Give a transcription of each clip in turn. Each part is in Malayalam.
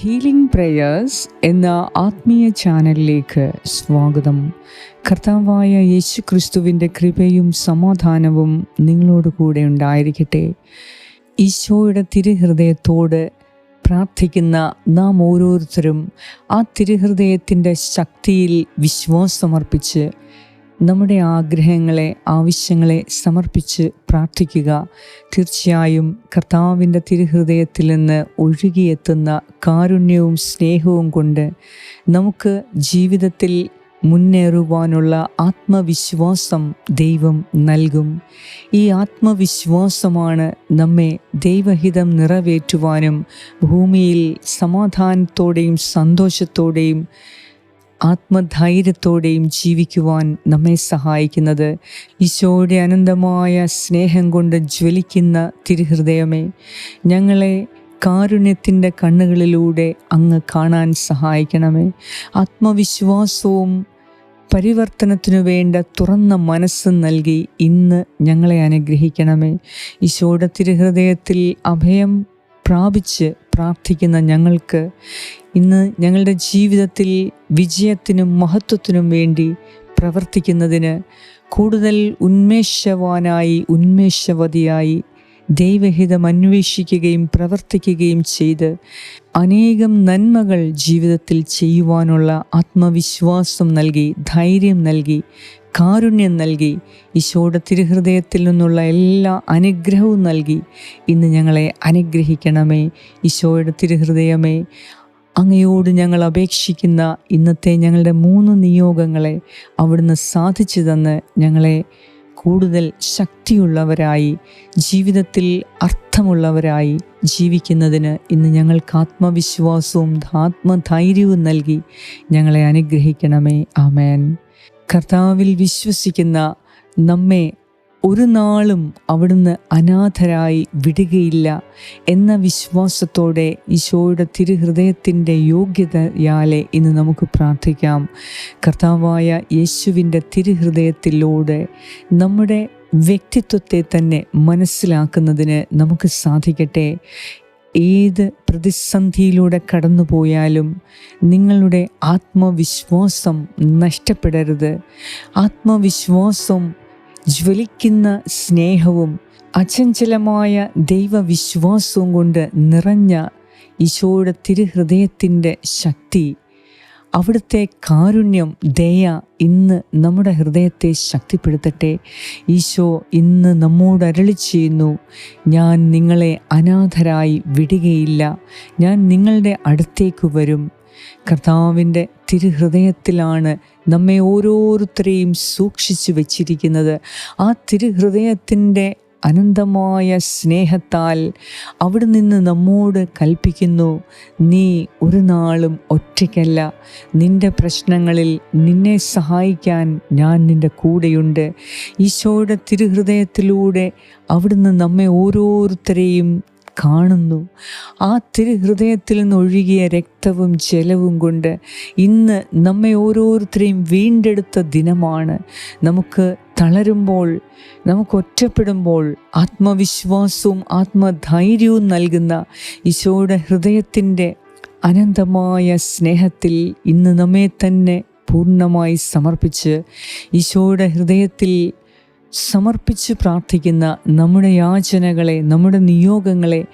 ഹീലിംഗ് പ്രേയേഴ്സ് എന്ന ആത്മീയ ചാനലിലേക്ക് സ്വാഗതം. കർത്താവായ യേശു ക്രിസ്തുവിന്റെ കൃപയും സമാധാനവും നിങ്ങളോട് കൂടെ ഉണ്ടായിരിക്കട്ടെ. ഈശോയുടെ തിരുഹൃദയത്തോട് പ്രാർത്ഥിക്കുന്ന നാം ഓരോരുത്തരും ആ തിരുഹൃദയത്തിന്റെ ശക്തിയിൽ വിശ്വാസമർപ്പിച്ച് നമ്മുടെ ആഗ്രഹങ്ങളെ ആവശ്യങ്ങളെ സമർപ്പിച്ച് പ്രാർത്ഥിക്കുക. തീർച്ചയായും കർത്താവിന്റെ തിരുഹൃദയത്തിൽ നിന്ന് ഒഴുകിയെത്തുന്ന കാരുണ്യവും സ്നേഹവും കൊണ്ട് നമുക്ക് ജീവിതത്തിൽ മുന്നേറുവാനുള്ള ആത്മവിശ്വാസം ദൈവം നൽകും. ഈ ആത്മവിശ്വാസമാണ് നമ്മെ ദൈവഹിതം നിറവേറ്റുവാനും ഭൂമിയിൽ സമാധാനത്തോടെയും സന്തോഷത്തോടെയും ആത്മധൈര്യത്തോടെയും ജീവിക്കുവാൻ നമ്മെ സഹായിക്കുന്നത്. ഈശോയുടെ അനന്തമായ സ്നേഹം കൊണ്ട് ജ്വലിക്കുന്ന തിരുഹൃദയമേ ഞങ്ങളെ കാരുണ്യത്തിന്റെ കണ്ണുകളിലൂടെ അങ്ങ് കാണാൻ സഹായിക്കണമേ. ആത്മവിശ്വാസവും പരിവർത്തനത്തിനു വേണ്ട തുറന്ന മനസ്സ് നൽകി ഇന്ന് ഞങ്ങളെ അനുഗ്രഹിക്കണമേ. ഈശോയുടെ തിരുഹൃദയത്തിൽ അഭയം പ്രാപിച്ച് പ്രാർത്ഥിക്കുന്ന ഞങ്ങൾക്ക് ഇന്ന് ഞങ്ങളുടെ ജീവിതത്തിൽ വിജയത്തിനും മഹത്വത്തിനും വേണ്ടി പ്രവർത്തിക്കുന്നതിന് കൂടുതൽ ഉന്മേഷവാനായി ഉന്മേഷവതിയായി ദൈവഹിതം അന്വേഷിക്കുകയും പ്രവർത്തിക്കുകയും ചെയ്ത് അനേകം നന്മകൾ ജീവിതത്തിൽ ചെയ്യുവാനുള്ള ആത്മവിശ്വാസം നൽകി ധൈര്യം നൽകി കാരുണ്യം നൽകി ഈശോയുടെ തിരുഹൃദയത്തിൽ നിന്നുള്ള എല്ലാ അനുഗ്രഹവും നൽകി. ഇന്ന് ഞങ്ങളെ അനുഗ്രഹിക്കണമേ ഈശോയുടെ തിരുഹൃദയമേ. അങ്ങയോട് ഞങ്ങൾ അപേക്ഷിക്കുന്ന ഇന്നത്തെ ഞങ്ങളുടെ മൂന്ന് നിയോഗങ്ങളെ അവിടുന്ന് സാധിച്ചു തന്ന് ഞങ്ങളെ കൂടുതൽ ശക്തിയുള്ളവരായി ജീവിതത്തിൽ അർത്ഥമുള്ളവരായി ജീവിക്കുന്നതിന് ഇന്ന് ഞങ്ങൾക്ക് ആത്മവിശ്വാസവും ആത്മധൈര്യവും നൽകി ഞങ്ങളെ അനുഗ്രഹിക്കണമേ. ആമേൻ. കർത്താവിൽ വിശ്വസിക്കുന്ന നമ്മെ ഒരു നാളും അവിടുന്ന് അനാഥരായി വിടുകയില്ല എന്ന വിശ്വാസത്തോടെ ഈശോയുടെ തിരുഹൃദയത്തിന്റെ യോഗ്യതയാലെ ഇന്ന് നമുക്ക് പ്രാർത്ഥിക്കാം. കർത്താവായ യേശുവിന്റെ തിരുഹൃദയത്തിലൂടെ നമ്മുടെ വ്യക്തിത്വത്തെ തന്നെ മനസ്സിലാക്കുന്നതിന് നമുക്ക് സാധിക്കട്ടെ. ഏത് പ്രതിസന്ധിയിലൂടെ കടന്നു പോയാലും നിങ്ങളുടെ ആത്മവിശ്വാസം നഷ്ടപ്പെടരുത്. ആത്മവിശ്വാസം ജ്വലിക്കുന്ന സ്നേഹവും അചഞ്ചലമായ ദൈവവിശ്വാസവും കൊണ്ട് നിറഞ്ഞ ഈശോയുടെ തിരുഹൃദയത്തിന്റെ ശക്തി അവിടുത്തെ കാരുണ്യം ദയ ഇന്ന് നമ്മുടെ ഹൃദയത്തെ ശക്തിപ്പെടുത്തട്ടെ. ഈശോ ഇന്ന് നമ്മോട് അരളി ചെയ്യുന്നു ഞാൻ നിങ്ങളെ അനാഥരായി വിടുകയില്ല ഞാൻ നിങ്ങളുടെ അടുത്തേക്ക് വരും. കർത്താവിന്റെ തിരുഹൃദയത്തിലാണ് നമ്മെ ഓരോരുത്തരെയും സൂക്ഷിച്ചു വച്ചിരിക്കുന്നത്. ആ തിരുഹൃദയത്തിന്റെ അനന്തമായ സ്നേഹത്താൽ അവിടെ നിന്ന് നമ്മോട് കൽപ്പിക്കുന്നു നീ ഒരു നാളും ഒറ്റയ്ക്കല്ല. നിന്റെ പ്രശ്നങ്ങളിൽ നിന്നെ സഹായിക്കാൻ ഞാൻ നിന്റെ കൂടെയുണ്ട്. ഈശോയുടെ തിരുഹൃദയത്തിലൂടെ അവിടുന്ന് നമ്മെ ഓരോരുത്തരെയും കാണുന്നു. ആ തിരുഹൃദയത്തിൽ നിന്ന് ഒഴുകിയ രക്തവും ജലവും കൊണ്ട് ഇന്ന് നമ്മെ ഓരോരുത്തരെയും വീണ്ടെടുത്ത ദിനമാണ്. നമുക്ക് തളരുമ്പോൾ നമുക്ക് ഒറ്റപ്പെടുമ്പോൾ ആത്മവിശ്വാസവും ആത്മധൈര്യവും നൽകുന്ന ഈശോയുടെ ഹൃദയത്തിന്റെ അനന്തമായ സ്നേഹത്തിൽ ഇന്ന് നമ്മെ തന്നെ പൂർണമായി സമർപ്പിച്ച് ഈശോയുടെ ഹൃദയത്തിൽ സമർപ്പിച്ച് പ്രാർത്ഥിക്കുന്ന നമ്മുടെ യാചനകളെ നമ്മുടെ നിയോഗങ്ങളെ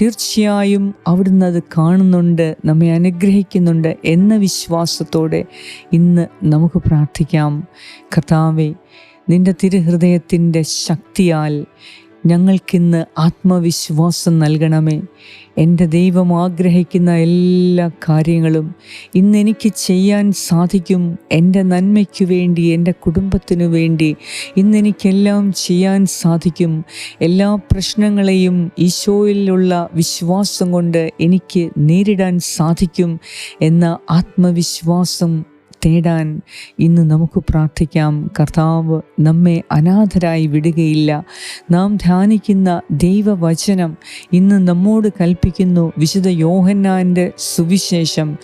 തീർച്ചയായും അവിടുന്ന് അത് കാണുന്നുണ്ട് നമ്മെ അനുഗ്രഹിക്കുന്നുണ്ട് എന്ന വിശ്വാസത്തോടെ ഇന്ന് നമുക്ക് പ്രാർത്ഥിക്കാം. കർത്താവെ നിന്റെ തിരുഹൃദയത്തിന്റെ ശക്തിയാൽ ഞങ്ങൾക്കിന്ന് ആത്മവിശ്വാസം നൽകണമേ. എന്റെ ദൈവം ആഗ്രഹിക്കുന്ന എല്ലാ കാര്യങ്ങളും ഇന്ന് എനിക്ക് ചെയ്യാൻ സാധിക്കും. എന്റെ നന്മയ്ക്ക് വേണ്ടി എന്റെ കുടുംബത്തിനു വേണ്ടി ഇന്ന് എനിക്കെല്ലാം ചെയ്യാൻ സാധിക്കും. എല്ലാ പ്രശ്നങ്ങളെയും ഈശോയിലുള്ള വിശ്വാസം കൊണ്ട് എനിക്ക് നേരിടാൻ സാധിക്കും എന്ന ആത്മവിശ്വാസം തേടാൻ ഇന്ന് നമുക്ക് പ്രാർത്ഥിക്കാം. കർത്താവ് നമ്മെ അനാഥരായി വിടുകയില്ല. നാം ധ്യാനിക്കുന്ന ദൈവവചനം ഇന്ന് നമ്മോട് കൽപ്പിക്കുന്നു. വിശുദ്ധ യോഹന്നാന്റെ സുവിശേഷം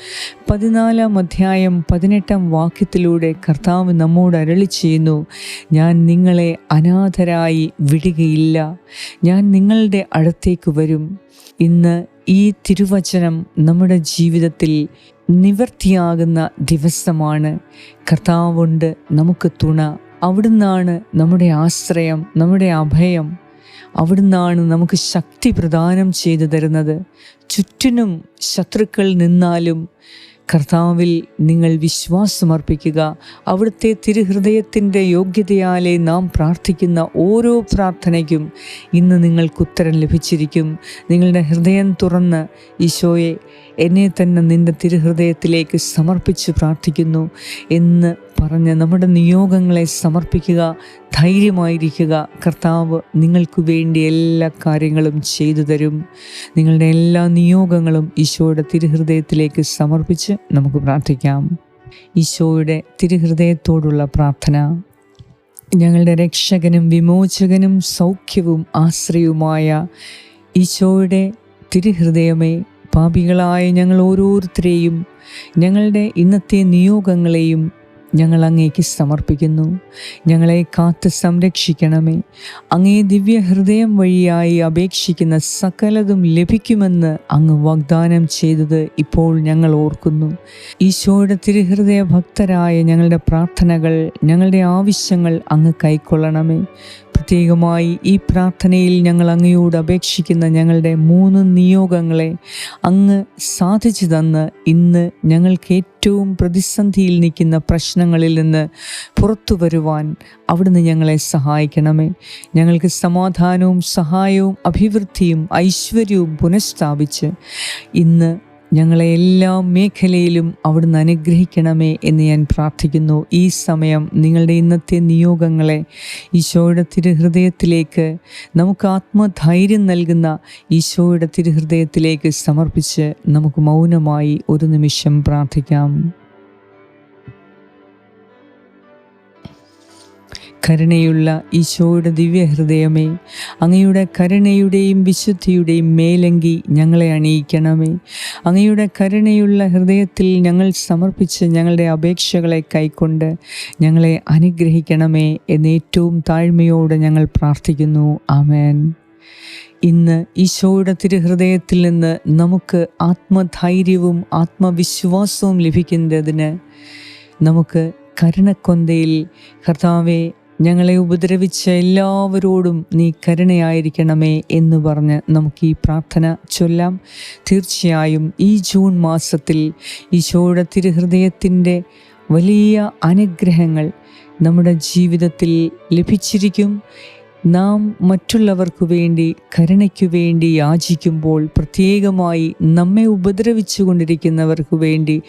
പതിനാലാം അധ്യായം പതിനെട്ടാം വാക്യത്തിലൂടെ കർത്താവ് നമ്മോട് അരളി ചെയ്യുന്നു. ഞാൻ നിങ്ങളെ അനാഥരായി വിടുകയില്ല. ഞാൻ നിങ്ങളുടെ അടുത്തേക്ക് വരും. ഇന്ന് ഈ തിരുവചനം നമ്മുടെ ജീവിതത്തിൽ നിവർത്തിയാകുന്ന ദിവസമാണ്. കർത്താവുണ്ട് നമുക്ക് തുണ. അവിടുന്നാണ് നമ്മുടെ ആശ്രയം നമ്മുടെ അഭയം. അവിടുന്നാണ് നമുക്ക് ശക്തി പ്രദാനം ചെയ്തു തരുന്നത്. ചുറ്റിനും ശത്രുക്കൾ നിന്നാലും കർത്താവിൽ നിങ്ങൾ വിശ്വാസമർപ്പിക്കുക. അവിടുത്തെ തിരുഹൃദയത്തിന്റെ യോഗ്യതയാലെ നാം പ്രാർത്ഥിക്കുന്ന ഓരോ പ്രാർത്ഥനയ്ക്കും ഇന്ന് നിങ്ങൾക്ക് ഉത്തരം ലഭിച്ചിരിക്കും. നിങ്ങളുടെ ഹൃദയം തുറന്ന് ഈശോയെ എന്നെ തന്നെ നിന്റെ തിരുഹൃദയത്തിലേക്ക് സമർപ്പിച്ച് പ്രാർത്ഥിക്കുന്നു. എന്ന് പറഞ്ഞ് നമ്മുടെ നിയോഗങ്ങളെ സമർപ്പിക്കുക ധൈര്യമായിരിക്കുക. കർത്താവ് നിങ്ങൾക്ക് വേണ്ടി എല്ലാ കാര്യങ്ങളും ചെയ്തു തരും. നിങ്ങളുടെ എല്ലാ നിയോഗങ്ങളും ഈശോയുടെ തിരുഹൃദയത്തിലേക്ക് സമർപ്പിച്ച് നമുക്ക് പ്രാർത്ഥിക്കാം. ഈശോയുടെ തിരുഹൃദയത്തോടുള്ള പ്രാർത്ഥന. ഞങ്ങളുടെ രക്ഷകനും വിമോചകനും സൗഖ്യവും ആശ്രയവുമായ ഈശോയുടെ തിരുഹൃദയമേ പാപികളായ ഞങ്ങൾ ഓരോരുത്തരെയും ഞങ്ങളുടെ ഇന്നത്തെ നിയോഗങ്ങളെയും ഞങ്ങൾ അങ്ങേക്ക് സമർപ്പിക്കുന്നു. ഞങ്ങളെ കാത്ത് സംരക്ഷിക്കണമേ. അങ്ങേ ദിവ്യഹൃദയം വഴിയായി അപേക്ഷിക്കുന്ന സകലതും ലഭിക്കുമെന്ന് അങ്ങ് വാഗ്ദാനം ചെയ്തത് ഇപ്പോൾ ഞങ്ങൾ ഓർക്കുന്നു. ഈശോയുടെ തിരുഹൃദയ ഭക്തരായ ഞങ്ങളുടെ പ്രാർത്ഥനകൾ ഞങ്ങളുടെ ആവശ്യങ്ങൾ അങ്ങ് കൈക്കൊള്ളണമേ. പ്രത്യേകമായി ഈ പ്രാർത്ഥനയിൽ ഞങ്ങൾ അങ്ങയോട് അപേക്ഷിക്കുന്ന ഞങ്ങളുടെ മൂന്ന് നിയോഗങ്ങളെ അങ്ങ് സാധിച്ചു തന്ന് ഇന്ന് ഞങ്ങൾക്ക് ഏറ്റവും പ്രതിസന്ധിയിൽ നിൽക്കുന്ന പ്രശ്നങ്ങളിൽ നിന്ന് പുറത്തു വരുവാൻ അവിടുന്ന് ഞങ്ങളെ സഹായിക്കണമേ. ഞങ്ങൾക്ക് സമാധാനവും സഹായവും അഭിവൃദ്ധിയും ഐശ്വര്യവും പുനഃസ്ഥാപിച്ച് ഇന്ന് ഞങ്ങളെ എല്ലാ മേഖലയിലും അവിടുന്ന് അനുഗ്രഹിക്കണമേ എന്ന് ഞാൻ പ്രാർത്ഥിക്കുന്നു. ഈ സമയം നിങ്ങളുടെ ഇന്നത്തെ നിയോഗങ്ങളെ ഈശോയുടെ തിരുഹൃദയത്തിലേക്ക് നമുക്ക് ആത്മധൈര്യം നൽകുന്ന ഈശോയുടെ തിരുഹൃദയത്തിലേക്ക് സമർപ്പിച്ച് നമുക്ക് മൗനമായി ഒരു നിമിഷം പ്രാർത്ഥിക്കാം. കരുണയുള്ള ഈശോയുടെ ദിവ്യഹൃദയമേ അങ്ങയുടെ കരുണയുടെയും വിശുദ്ധിയുടെയും മേലങ്കി ഞങ്ങളെ അണിയിക്കണമേ. അങ്ങയുടെ കരുണയുള്ള ഹൃദയത്തിൽ ഞങ്ങൾ സമർപ്പിച്ച് ഞങ്ങളുടെ അപേക്ഷകളെ കൈക്കൊണ്ട് ഞങ്ങളെ അനുഗ്രഹിക്കണമേ എന്ന് ഏറ്റവും താഴ്മയോടെ ഞങ്ങൾ പ്രാർത്ഥിക്കുന്നു. ആമേൻ. ഇന്ന് ഈശോയുടെ തിരുഹൃദയത്തിൽ നിന്ന് നമുക്ക് ആത്മധൈര്യവും ആത്മവിശ്വാസവും ലഭിക്കുന്നതിന് നമുക്ക് കരുണക്കൊന്തയിൽ കർത്താവെ ഞങ്ങളെ ഉപദ്രവിച്ച എല്ലാവരോടും നീ കരുണയായിരിക്കണമേ എന്ന് പറഞ്ഞ് നമുക്ക് ഈ പ്രാർത്ഥന ചൊല്ലാം. തീർച്ചയായും ഈ ജൂൺ മാസത്തിൽ ഈശോയുടെ തിരുഹൃദയത്തിന്റെ വലിയ അനുഗ്രഹങ്ങൾ നമ്മുടെ ജീവിതത്തിൽ ലഭിച്ചിരിക്കും. നാം മറ്റുള്ളവർക്കു വേണ്ടി കരുണയ്ക്കു വേണ്ടി യാചിക്കുമ്പോൾ പ്രത്യേകമായി നമ്മെ ഉപദ്രവിച്ചു കൊണ്ടിരിക്കുന്നവർക്ക് വേണ്ടി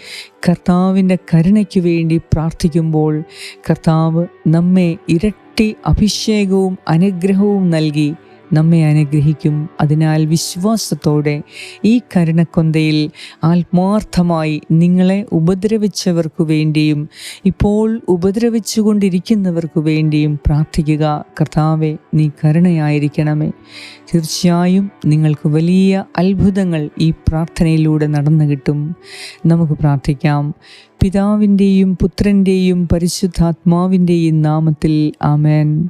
കർത്താവിന്റെ കരുണയ്ക്കു വേണ്ടി പ്രാർത്ഥിക്കുമ്പോൾ കർത്താവ് നമ്മെ ഇരട്ടി അഭിഷേകവും അനുഗ്രഹവും നൽകി നമ്മെ അനുഗ്രഹിക്കും. അതിനാൽ വിശ്വാസത്തോടെ ഈ കരുണക്കൊന്തയിൽ ആത്മാർത്ഥമായി നിങ്ങളെ ഉപദ്രവിച്ചവർക്കു വേണ്ടിയും ഇപ്പോൾ ഉപദ്രവിച്ചുകൊണ്ടിരിക്കുന്നവർക്കു വേണ്ടിയും പ്രാർത്ഥിക്കുക. കർത്താവെ നീ കരുണയായിരിക്കണമേ. തീർച്ചയായും നിങ്ങൾക്ക് വലിയ അത്ഭുതങ്ങൾ ഈ പ്രാർത്ഥനയിലൂടെ നടന്നു കിട്ടും. നമുക്ക് പ്രാർത്ഥിക്കാം. പിതാവിന്റെയും പുത്രന്റെയും പരിശുദ്ധാത്മാവിന്റെയും നാമത്തിൽ ആമേൻ.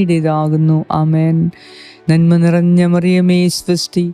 അങ്ങയുടേതാകുന്നു ആമേൻ. നന്മ നിറഞ്ഞ മറിയമേ സ്വസ്തി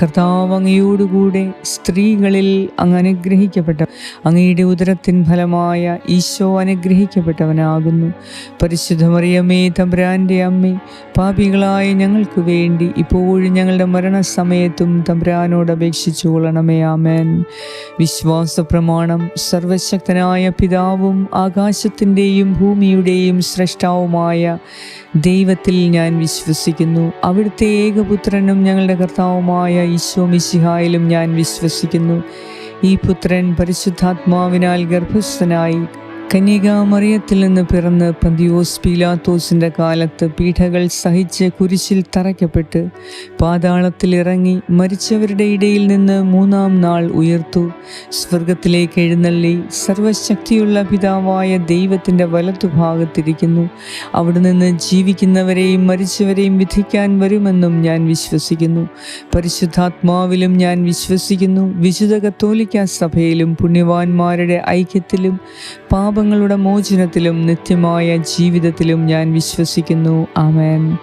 കർത്താവ് അങ്ങയോടുകൂടെ സ്ത്രീകളിൽ അങ്ങ് അനുഗ്രഹിക്കപ്പെട്ട അങ്ങയുടെ ഉദരത്തിൻ ഫലമായ ഈശോ അനുഗ്രഹിക്കപ്പെട്ടവനാകുന്നു. പരിശുദ്ധമറിയമേ തമ്പ്രാന്റെ അമ്മേ പാപികളായ ഞങ്ങൾക്ക് വേണ്ടി ഇപ്പോഴും ഞങ്ങളുടെ മരണസമയത്തും തമ്പ്രാനോട് അപേക്ഷിച്ചു കൊള്ളണമേ ആമേൻ. വിശ്വാസ പ്രമാണം സർവശക്തനായ പിതാവും ആകാശത്തിന്റെയും ഭൂമിയുടെയും സൃഷ്ടാവുമായ ദൈവത്തിൽ ഞാൻ വിശ്വസിക്കുന്നു. അവിടുത്തെ ഏകപുത്രനും ഞങ്ങളുടെ കർത്താവുമായ ഈശോ മിശിഹായിലും ഞാൻ വിശ്വസിക്കുന്നു. ഈ പുത്രൻ പരിശുദ്ധാത്മാവിനാൽ ഗർഭസ്ഥനായി കന്യകാമറിയത്തിൽ നിന്ന് പിറന്ന് പന്തിയോസ് പീലാത്തോസിന്റെ കാലത്ത് പീഠകൾ സഹിച്ച് കുരിശിൽ തറയ്ക്കപ്പെട്ട് പാതാളത്തിൽ ഇറങ്ങി മരിച്ചവരുടെ ഇടയിൽ നിന്ന് മൂന്നാം നാൾ ഉയർത്തു. സ്വർഗത്തിലേക്ക് എഴുന്നള്ളി സർവശക്തിയുള്ള പിതാവായ ദൈവത്തിന്റെ വലത്തുഭാഗത്തിരിക്കുന്നു. അവിടെ നിന്ന് ജീവിക്കുന്നവരെയും മരിച്ചവരെയും വിധിക്കാൻ വരുമെന്നും ഞാൻ വിശ്വസിക്കുന്നു. പരിശുദ്ധാത്മാവിലും ഞാൻ വിശ്വസിക്കുന്നു. വിശുദ്ധ കത്തോലിക്ക സഭയിലും പുണ്യവാന്മാരുടെ ഐക്യത്തിലും പാപങ്ങളുടെ മോചനത്തിലും നിത്യമായ ജീവിതത്തിലും ഞാൻ വിശ്വസിക്കുന്നു. ആമേൻ.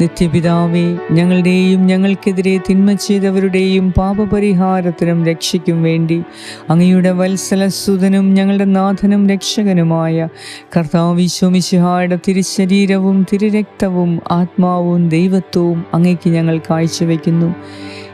നിത്യപിതാവേ ഞങ്ങളുടെയും ഞങ്ങൾക്കെതിരെ തിന്മ ചെയ്തവരുടെയും പാപപരിഹാരത്തിനും രക്ഷയ്ക്കും വേണ്ടി അങ്ങയുടെ വത്സലസുതനും ഞങ്ങളുടെ നാഥനും രക്ഷകനുമായ കർത്താവിശ്വമിശിഹായുടെ തിരുശരീരവും തിരുരക്തവും ആത്മാവും ദൈവത്വവും അങ്ങയ്ക്ക് ഞങ്ങൾ കാഴ്ചവെക്കുന്നു.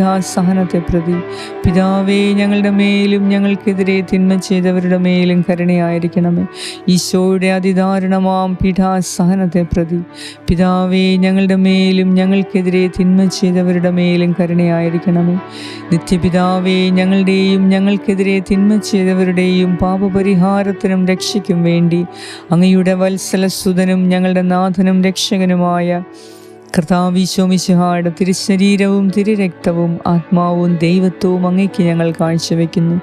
പീഠാസഹനത്തെ പ്രതി പിതാവേ ഞങ്ങളുടെ മേലും ഞങ്ങൾക്കെതിരെ തിന്മ ചെയ്തവരുടെ മേലും കരുണയായിരിക്കണമേ. ഈശോയുടെ അതിദാരുണമാം പീഠാസഹനത്തെ പ്രതി പിതാവേ ഞങ്ങളുടെ മേലും ഞങ്ങൾക്കെതിരെ തിന്മ ചെയ്തവരുടെ മേലും കരുണയായിരിക്കണമേ. നിത്യപിതാവേ ഞങ്ങളുടെയും ഞങ്ങൾക്കെതിരെ തിന്മ ചെയ്തവരുടെയും പാപപരിഹാരത്തിനും രക്ഷയ്ക്കും വേണ്ടി അങ്ങയുടെ വത്സലസുതനും ഞങ്ങളുടെ നാഥനും രക്ഷകനുമായ കർത്താവിശോമിശിഹായുടെ തിരുശരീരവും തിരുരക്തവും ആത്മാവും ദൈവത്വവും അങ്ങയ്ക്ക് ഞങ്ങൾ കാഴ്ചവെക്കുന്നു.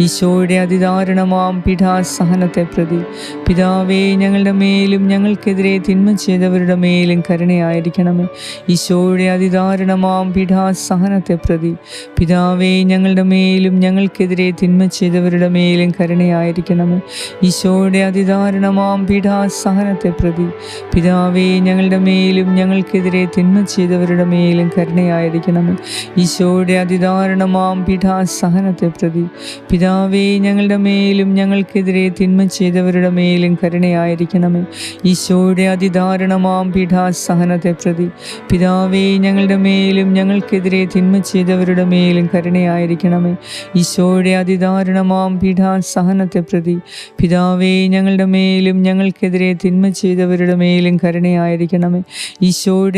ഈശോയുടെ അതിദാരുണമാം പീഠാസഹനത്തെ പ്രതി. പിതാവേ ഞങ്ങളുടെ മേലും ഞങ്ങൾക്കെതിരെ തിന്മ ചെയ്തവരുടെ മേലും കരുണയായിരിക്കണമേ. ഈശോയുടെ അതിദാരുണമാം പീഠാസഹനത്തെ പ്രതി. പിതാവേ ഞങ്ങളുടെ മേലും ഞങ്ങൾക്കെതിരെ തിന്മ ചെയ്തവരുടെ മേലും കരുണയായിരിക്കണമേ. ഈശോയുടെ അതിദാരുണമാം പീഠാസഹനത്തെ പ്രതി. പിതാവേ ഞങ്ങളുടെ മേലും ഞങ്ങൾക്കെതിരെ തിന്മ ചെയ്തവരുടെ മേലും കരുണയായിരിക്കണമേ. ഈശോയുടെ അതിദാരുണമാം പീഠാസഹനത്തെ പ്രതി. പിതാവേ ഞങ്ങളുടെ മേലും ഞങ്ങൾക്കെതിരെ തിന്മ ചെയ്തവരുടെ മേലും കരുണയായിരിക്കണമേ. ഈശോയുടെ അതിദാരുണമാം പീഠാസഹനത്തെ പ്രതി. പിതാവേ ഞങ്ങളുടെ മേലും ഞങ്ങൾക്കെതിരെ തിന്മ ചെയ്തവരുടെ മേലും കരുണയായിരിക്കണമേ. ഈശോയുടെ അതിദാരുണമാം പീഠാസഹനത്തെ പ്രതി. പിതാവേ ഞങ്ങളുടെ മേലും ഞങ്ങൾക്കെതിരെ തിന്മ ചെയ്തവരുടെ മേലും കരുണയായിരിക്കണമേ. ഈശോയുടെ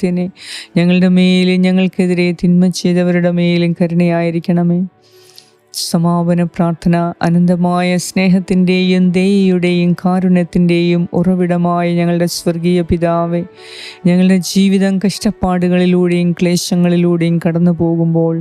അമർത്യനെ ഞങ്ങളുടെ മേലും ഞങ്ങൾക്കെതിരെ തിന്മ ചെയ്തവരുടെ മേലും കരുണയായിരിക്കണമേ. സമാപന പ്രാർത്ഥന അനന്തമായ സ്നേഹത്തിന്റെയും ദയയുടെയും കാരുണ്യത്തിന്റെയും ഉറവിടമായ ഞങ്ങളുടെ സ്വർഗീയ പിതാവെ ഞങ്ങളുടെ ജീവിതം കഷ്ടപ്പാടുകളിലൂടെയും ക്ലേശങ്ങളിലൂടെയും കടന്നു പോകുമ്പോൾ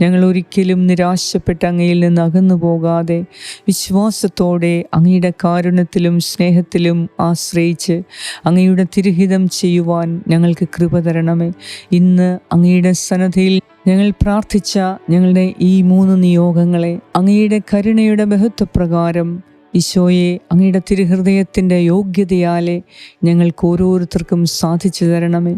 ഞങ്ങൾ ഒരിക്കലും നിരാശപ്പെട്ട് അങ്ങയിൽ നിന്ന് അകന്നു പോകാതെ വിശ്വാസത്തോടെ അങ്ങയുടെ കാരുണ്യത്തിലും സ്നേഹത്തിലും ആശ്രയിച്ച് അങ്ങയുടെ തിരുഹിതം ചെയ്യുവാൻ ഞങ്ങൾക്ക് കൃപ തരണമേ. ഇന്ന് അങ്ങയുടെ സന്നദ്ധയിൽ ഞങ്ങൾ പ്രാർത്ഥിച്ച ഞങ്ങളുടെ ഈ മൂന്ന് നിയോഗങ്ങളെ അങ്ങയുടെ കരുണയുടെ ബഹുത്വപ്രകാരം ഈശോയെ അങ്ങയുടെ തിരുഹൃദയത്തിന്റെ യോഗ്യതയാലെ ഞങ്ങൾക്ക് ഓരോരുത്തർക്കും സാധിച്ചു തരണമേ.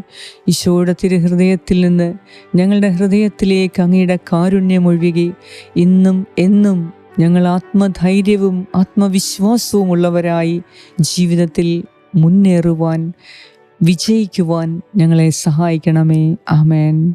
ഈശോയുടെ തിരുഹൃദയത്തിൽ നിന്ന് ഞങ്ങളുടെ ഹൃദയത്തിലേക്ക് അങ്ങയുടെ കാരുണ്യം ഒഴുകി ഇന്നും എന്നും ഞങ്ങൾ ആത്മധൈര്യവും ആത്മവിശ്വാസവും ഉള്ളവരായി ജീവിതത്തിൽ മുന്നേറുവാൻ വിജയിക്കുവാൻ ഞങ്ങളെ സഹായിക്കണമേ. ആമേൻ.